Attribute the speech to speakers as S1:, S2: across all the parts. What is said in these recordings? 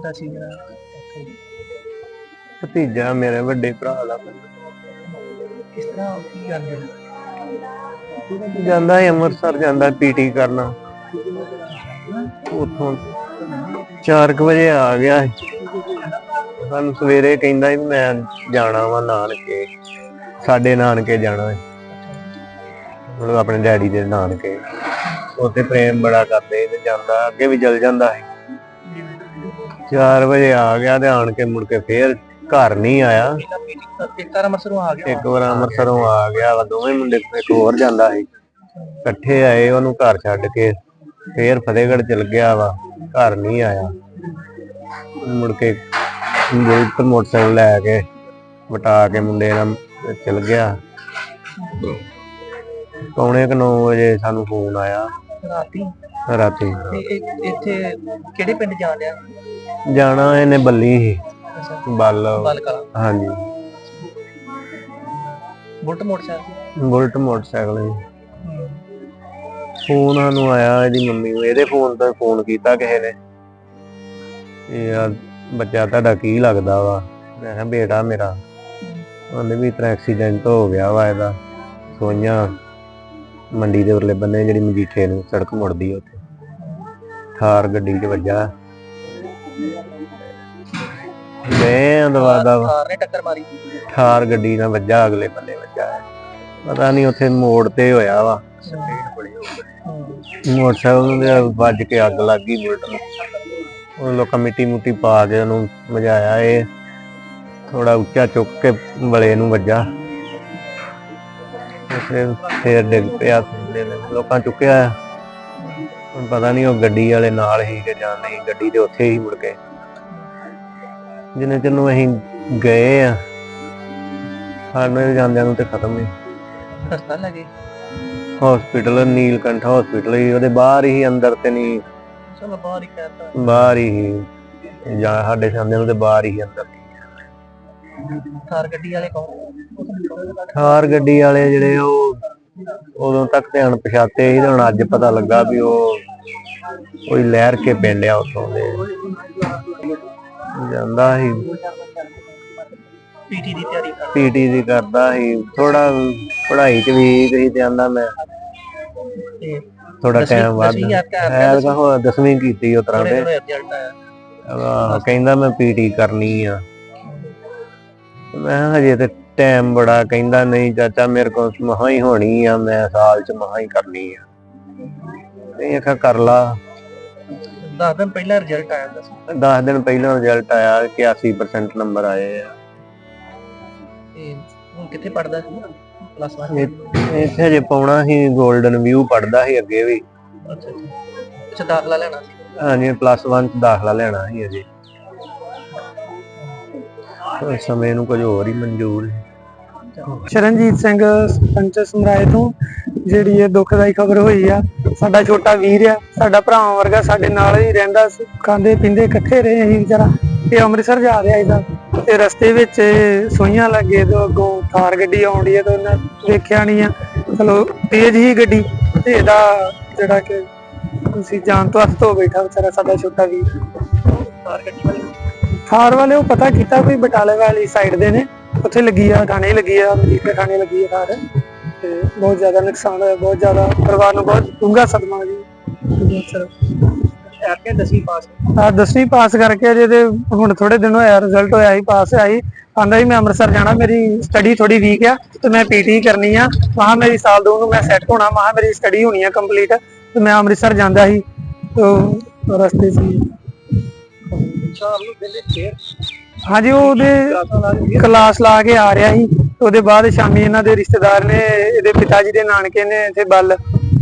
S1: ਲੱਗਦਾ ਸੀ ਜਿਹੜਾ ਉੱਥੇ
S2: ਭਤੀਜਾ ਮੇਰੇ ਵੱਡੇ ਭਰਾ ਦਾ।
S1: ਕਿਸ ਤਰ੍ਹਾਂ ਕੀ ਗੱਲ ਹੈ?
S2: ਜਾਂਦਾ ਹੈ ਅੰਮ੍ਰਿਤਸਰ ਜਾਂਦਾ ਪੀਟੀ ਕਰਨ। ਉਥੋਂ 4 ਵਜੇ ਆ ਗਿਆ। ਸਾਨੂੰ ਸਵੇਰੇ ਕਹਿੰਦਾ ਵੀ ਮੈਂ ਜਾਣਾ ਵਾ ਨਾਨਕੇ ਸਾਡੇ ਨਾਨਕੇ ਜਾਣਾ ਹੈ ਮਤਲਬ ਆਪਣੇ ਡੈਡੀ ਦੇ ਨਾਨਕੇ। ਉੱਥੇ ਪ੍ਰੇਮ ਬੜਾ ਕਰਦੇ ਤੇ ਜਾਂਦਾ ਅੱਗੇ ਵੀ ਚਲ ਜਾਂਦਾ ਹੈ 4 ਵਜੇ ਆ ਗਿਆ ਤੇ ਆਣ ਕੇ ਮੁੜ ਕੇ ਫੇਰ ਘਰ ਨਹੀਂ ਆਇਆ।
S1: ਇੱਕ ਤਾਰਾ ਮਸਰੋਂ ਆ ਗਿਆ।
S2: ਇੱਕ ਵਾਰ ਅੰਮ੍ਰਿਤਸਰੋਂ ਆ ਗਿਆ ਵਾ ਦੋਵੇਂ ਮੁੰਡੇ ਇੱਕ ਹੋਰ ਜਾਂਦਾ ਸੀ। ਇਕੱਠੇ ਆਏ ਉਹਨੂੰ ਘਰ ਛੱਡ ਕੇ ਫੇਰ ਫਤਿਹਗੜ੍ਹ ਚਲ ਗਿਆ ਵਾ ਘਰ ਨਹੀਂ ਆਇਆ। ਮੁੜ ਕੇ ਬੁਲਟ ਮੋਟਰਸਾਈਕਲ ਲੈ ਕੇ ਵਟਾ ਕੇ ਮੁੰਡੇ ਨਾਲ ਚਲ ਗਿਆ। ਪੌਣੇ ਕੁ 9 ਵਜੇ ਸਾਨੂੰ ਫੋਨ ਆਇਆ।
S1: ਰਾਤੀ?
S2: ਰਾਤੀ।
S1: ਤੇ ਇੱਥੇ ਕਿਹੜੇ ਪਿੰਡ ਜਾ ਰਿਹਾ
S2: ਜਾਣਾ ਇਹਨੇ ਬੱਲੀ ਸੀ
S1: ਅੱਛਾ।
S2: ਬੱਲ।
S1: ਬਲ ਕਲਾ
S2: ਹਾਂਜੀ।
S1: ਬੁਲਟ ਮੋਟਰਸਾਈਕਲ
S2: ਬੁਲਟ ਮੋਟਰਸਾਈਕਲ ਸੀ ਫੋਨ ਸਾਨੂੰ ਆਇਆ ਇਹਦੀ ਮੰਮੀ ਨੂੰ। ਇਹਦੇ ਫੋਨ ਤੋਂ ਫੋਨ ਕੀਤਾ ਕਿਸੇ ਨੇ। ਇਹ ਯਾਰ ਬੱਚਾ ਤੁਹਾਡਾ ਕੀ ਲੱਗਦਾ ਵਾ? ਮੈਂ ਕਿਹਾ ਬੇਟਾ ਮੇਰਾ। ਉਹਨੇ ਵੀ ਤਰ੍ਹਾਂ ਐਕਸੀਡੈਂਟ ਹੋ ਗਿਆ ਵਾ ਇਹਦਾ। ਸੋਈਆਂ। ਮੰਡੀ ਦੇ ਉਰਲੇ ਬੰਨੇ ਜਿਹੜੀ ਮਜੀਠੇ ਨੂੰ ਸੜਕ ਮੁੜਦੀ ਆ ਉੱਥੇ। ਥਾਰ ਗੱਡੀ 'ਚ ਵੱਜਾ। ਮੈਂ ਦਵਾਦਾ
S1: ਕਾਰ ਨੇ ਟੱਕਰ ਮਾਰੀ।
S2: ਥਾਰ ਗੱਡੀ ਨਾਲ ਵੱਜਾ ਅਗਲੇ ਬੰਨੇ ਵੱਜਾ। ਪਤਾ ਨਹੀਂ ਉੱਥੇ ਮੋੜ ਤੇ ਹੋਇਆ ਵਾ। ਮੋਟਰਸਾਈਕਲ ਨੂੰ ਵੱਜ ਕੇ ਅੱਗ ਲੱਗ ਗਈ ਬੁਲਟ ਨੂੰ। ਉਹ ਲੋਕਾਂ ਮਿੱਟੀ ਮੁੱਟੀ ਪਾ ਕੇ ਉਹਨੂੰ ਮਜਾਇਆ ਇਹ ਥੋੜਾ ਉੱਚਾ ਚੁੱਕ ਕੇ ਬਲੇ ਨੂੰ ਵੱਜਾ। ਫਿਰ ਫੇਰ ਡਿੱਗ ਪਿਆ ਥੱਲੇ ਨੂੰ। ਲੋਕਾਂ ਚੁੱਕਿਆ ਹੁਣ ਪਤਾ ਨਹੀਂ ਉਹ ਗੱਡੀ ਵਾਲੇ ਨਾਲ ਹੀ ਕਿ ਜਾਂ ਨਹੀਂ ਗੱਡੀ ਤੇ ਉੱਥੇ ਹੀ ਮੁੜ ਕੇ। ਜਿੰਨੇ ਚਿਰ ਨੂੰ ਅਸੀਂ ਗਏ ਆ ਸਾਨੂੰ ਜਾਂਦਿਆਂ ਨੂੰ ਤੇ ਖਤਮ ਹੀ।
S1: ਰਸਤਾ ਲੱਗੇ
S2: ਹਸਪੀਟਲ ਨੀਲਕੰਠ ਹਸਪੀਟਲ ਹੀ। ਉਹਦੇ ਬਾਹਰ ਹੀ ਅੰਦਰ ਤੇ ਨਹੀਂ।
S1: ਚਲੋ ਬਾਹਰ ਹੀ ਕਹਿਤਾ
S2: ਬਾਹਰ ਹੀ। ਜਾਂ ਸਾਡੇ ਸਾਹਮਣੇ ਉਹਦੇ ਬਾਹਰ ਹੀ ਅੰਦਰ।
S1: ਕਾਰ ਗੱਡੀ ਵਾਲੇ ਕੌਣ?
S2: ਥਾਰ ਗੱਡੀ ਵਾਲੇ ਜਿਹੜੇ ਉਹ ਉਦੋਂ ਤੱਕ ਤੇ ਅਣਪਛਾਤੇ ਸੀ ਤੇ ਹੁਣ ਅੱਜ ਪਤਾ ਲੱਗਾ ਵੀ ਉਹ ਕੋਈ ਲਹਿਰ ਕੇ ਪਿੰਡ ਆ ਉੱਥੋਂ ਦੇ। ਜਾਂਦਾ ਸੀ।
S1: ਪੀਟੀ ਦੀ ਤਿਆਰੀ ਕਰ
S2: ਪੀਟੀ ਦੀ ਕਰਦਾ ਸੀ। ਥੋੜਾ ਪੜ੍ਹਾਈ 'ਚ ਵੀ ਗਈ ਤੇ ਆਂਦਾ ਮੈਂ। ਥੋੜਾ ਟਾਈਮ ਬਾਅਦ ਐਲ ਕਾ ਹੋ ਦਸਵੀਂ ਕੀਤੀ ਉਸ ਤਰ੍ਹਾਂ ਦੇ ਕਹਿੰਦਾ ਮੈਂ ਪੀਟੀ ਕਰਨੀ ਆ। ਮੈਂ ਕਿਹਾ ਹਜੇ ਤੇ ਟਾਈਮ ਬੜਾ ਕਹਿੰਦਾ ਨਹੀਂ ਚਾਚਾ ਮੇਰੇ ਕੋਲ ਮਹਾ ਹੀ ਹੋਣੀ ਆ ਮੈਂ ਸਾਲ ਚ ਮਹਾ ਹੀ ਕਰਨੀ ਆ। ਨਹੀਂ ਆਖਿਆ ਕਰ ਲਾ।
S1: 10 ਦਿਨ ਪਹਿਲਾਂ ਰਿਜ਼ਲਟ ਆਇਆ ਦੱਸ।
S2: 10 ਦਿਨ ਪਹਿਲਾਂ ਰਿਜ਼ਲਟ ਆਇਆ ਕਿ 80% ਨੰਬਰ ਆਏ ਆ।
S1: ਤੇ ਹੁਣ ਕਿੱਥੇ ਪੜਦਾ ਸੀ ਪਲੱਸ 1
S2: ਇਹ- ਇੱਥੇ ਹਜੇ ਪਾਉਣਾ ਸੀ 골ਡਨ ਵਿਊ ਪੜਦਾ ਸੀ ਅੱਗੇ ਵੀ।
S1: ਅੱਛਾ ਅੱਛਾ। ਦਾਖਲਾ ਲੈਣਾ ਸੀ।
S2: ਹਾਂਜੀ ਪਲੱਸ 1 ਚ ਦਾਖਲਾ ਲੈਣਾ ਸੀ ਅਜੇ ਸਮੇਂ ਨੂੰ ਕੁਝ ਹੋਰ ਹੀ ਮਨਜ਼ੂਰ ਸੀ।
S3: ਸ਼ਰਨਜੀਤ ਸਿੰਘ ਸਰਪੰਚ ਸਮਰਾਏ ਤੋਂ, ਜਿਹੜੀ ਇਹ ਦੁਖਦਾਈ ਖਬਰ ਹੋਈ ਆ, ਸਾਡਾ ਛੋਟਾ ਵੀਰ ਆ, ਸਾਡਾ ਭਰਾ ਵਰਗਾ ਸਾਡੇ ਨਾਲ ਹੀ ਰਹਿੰਦਾ ਸੀ। ਖਾਂਦੇ ਪੀਂਦੇ ਇਕੱਠੇ ਰਹੇ ਅਸੀਂ ਵਿਚਾਰਾ। ਇਹ ਅੰਮ੍ਰਿਤਸਰ ਜਾ ਰਿਹਾ ਇਹਦਾ। ਤੇ ਰਸਤੇ ਵਿੱਚ ਸੋਈਆਂ ਲੱਗੇ ਤੋਂ ਅੱਗੋਂ ਥਾਰ ਗੱਡੀ ਆਉਂਦੀ ਹੈ ਤੇ ਉਹਨਾਂ ਵੇਖਿਆ ਨਹੀਂ ਆ। ਚਲੋ, ਤੇਜ਼ ਹੀ ਗੱਡੀ। ਤੇ ਇਹਦਾ ਜਿਹੜਾ ਕਿ ਤੁਸੀਂ ਜਾਨ ਤੋਂ ਹੱਥ ਧੋ ਬੈਠਾ ਵਿਚਾਰਾ ਸਾਡਾ ਛੋਟਾ ਵੀਰ। ਥਾਰ ਵਾਲੇ ਉਹ ਪਤਾ ਕੀਤਾ ਕੋਈ ਬਟਾਲੇ ਵਾਲੀ ਸਾਈਡ ਦੇ ਨੇ। ਉੱਥੇ ਲੱਗੀ ਆ ਥਾਣੇ ਲੱਗੀ ਆ ਮਜੀਠੇ ਥਾਣੇ ਲੱਗੀ ਆ ਥਾਰ ਤੇ ਬਹੁਤ ਜ਼ਿਆਦਾ ਨੁਕਸਾਨ ਹੋਇਆ ਬਹੁਤ ਜ਼ਿਆਦਾ ਪਰਿਵਾਰ ਨੂੰ ਬਹੁਤ ਡੂੰਘਾ ਸਦਮਾ ਜੀ।
S1: ਐਰ ਕੇ 10ਵੀਂ ਪਾਸ
S3: ਆ ਦਸਵੀਂ ਪਾਸ ਕਰਕੇ ਅਜੇ ਤੇ ਹੁਣ ਥੋੜੇ ਦਿਨ ਹੋਇਆ ਰਿਜ਼ਲਟ ਹੋਇਆ ਹੀ ਪਾਸ ਹੀ ਆਂਦਾ ਹੀ ਮੈਂ ਅੰਮ੍ਰਿਤਸਰ ਜਾਣਾ ਮੇਰੀ ਸਟੱਡੀ ਥੋੜੀ ਵੀਕ ਆ ਤੇ ਮੈਂ ਪੀਟੀ ਕਰਨੀ ਆ। ਮਹਾ ਮੇਰੀ ਸਾਲ ਦੋ ਨੂੰ ਮੈਂ ਸੈੱਟ ਹੋਣਾ ਮਹਾ ਮੇਰੀ ਸਟੱਡੀ ਹੋਣੀ ਆ ਕੰਪਲੀਟ ਤੇ ਮੈਂ ਅੰਮ੍ਰਿਤਸਰ ਜਾਂਦਾ ਸੀ। ਤੇ ਰਸਤੇ ਹੀ
S1: ਸ਼ਾਮ ਨੂੰ ਵੇਲੇ ਫੇਰ।
S3: ਹਾਂਜੀ ਉਹ ਉਹਦੇ ਕਲਾਸ ਲਾ ਕੇ ਆ ਰਿਹਾ ਸੀ। ਉਹਦੇ ਬਾਅਦ ਸ਼ਾਮੀ ਇਹਨਾਂ ਦੇ ਰਿਸ਼ਤੇਦਾਰ ਨੇ, ਇਹਦੇ ਪਿਤਾ ਜੀ ਦੇ ਨਾਨਕੇ ਨੇ ਇੱਥੇ ਬੱਲ,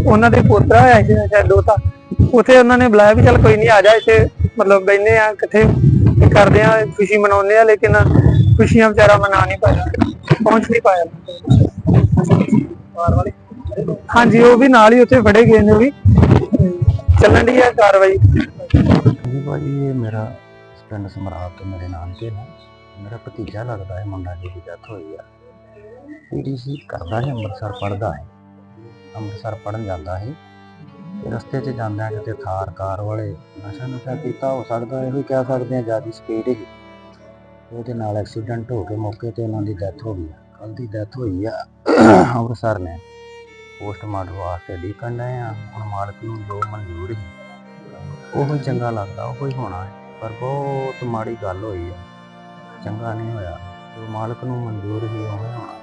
S3: ਉਹਨਾਂ ਦੇ ਪੋਤਰਾ ਹੋਇਆ ਸੀ, ਸ਼ਾਇਦ ਦੋਤਾ ਉੱਥੇ ਉਹਨਾਂ ਨੇ ਬੁਲਾਇਆ ਵੀ ਚੱਲ ਕੋਈ ਨਹੀਂ ਆ ਜਾ ਇੱਥੇ। ਮਤਲਬ ਬੈਠਨੇ ਆ, ਇਕੱਠੇ ਕਰਦੇ ਆ, ਖੁਸ਼ੀ ਮਨਾਉਂਦੇ ਆ, ਲੇਕਿਨ ਖੁਸ਼ੀਆਂ ਵਿਚਾਰਾ ਮਨਾ ਨਹੀਂ ਪਾਇਆ, ਪਹੁੰਚ ਨਹੀਂ ਪਾਇਆ। ਹਾਂਜੀ, ਉਹ ਵੀ ਨਾਲ ਹੀ ਉੱਥੇ ਫੜੇ ਗਏ ਨੇ ਵੀ। ਚੱਲਣ ਦੀ ਆ ਕਾਰਵਾਈ।
S4: ਭਾਜੀ, ਇਹ ਮੇਰਾ ਪਿੰਡ ਸਮਰਾਟ ਤੋਂ ਮੇਰੇ ਨਾਨਕੇ ਨੇ ਮੇਰਾ ਭਤੀਜਾ ਲੱਗਦਾ ਹੈ, ਮੁੰਡਾ ਜਿਹਦੀ ਡੈਥ ਹੋਈ ਆ। ਪੀਡੀਸੀ ਕਰਦਾ ਹੈ, ਅੰਮ੍ਰਿਤਸਰ ਪੜਦਾ ਹੈ। ਅੰਮ੍ਰਿਤਸਰ ਪੜਨ ਜਾਂਦਾ ਹੈ ਰਸਤੇ 'ਚ ਜਾਂਦਾ ਕਿਤੇ ਥਾਰ ਕਾਰ ਵਾਲੇ ਨਸ਼ਾ ਨਸ਼ਾ ਕੀਤਾ, ਹੋ ਸਕਦਾ ਇਹੋ ਹੀ ਕਹਿ ਸਕਦੇ ਆ ਜ਼ਿਆਦਾ ਸਪੀਡ ਹੀ ਉਹਦੇ ਨਾਲ ਐਕਸੀਡੈਂਟ ਹੋ ਕੇ ਮੌਕੇ ਤੇ ਉਹਨਾਂ ਦੀ ਡੈਥ ਹੋ ਗਈ ਕੱਲ ਦੀ ਡੈਥ ਹੋਈ ਆ ਅੰਮ੍ਰਿਤਸਰ ਨੇ। ਪੋਸਟਮਾਰਟਮ ਵਾਸਤੇ ਡੀਕਣ ਡਏ ਆ। ਹੁਣ ਮਾਲਕ ਨੂੰ ਜੋ ਮਨਜ਼ੂਰ ਸੀ, ਉਹ ਹੀ ਚੰਗਾ ਲੱਗਦਾ, ਉਹ ਹੀ ਹੋਣਾ ਹੈ। ਪਰ ਬਹੁਤ ਮਾੜੀ ਗੱਲ ਹੋਈ ਆ। ਚੰਗਾ ਨਹੀਂ ਹੋਇਆ। ਜੋ ਮਾਲਕ ਨੂੰ ਮਨਜ਼ੂਰ ਹੀ ਹੋਣਾ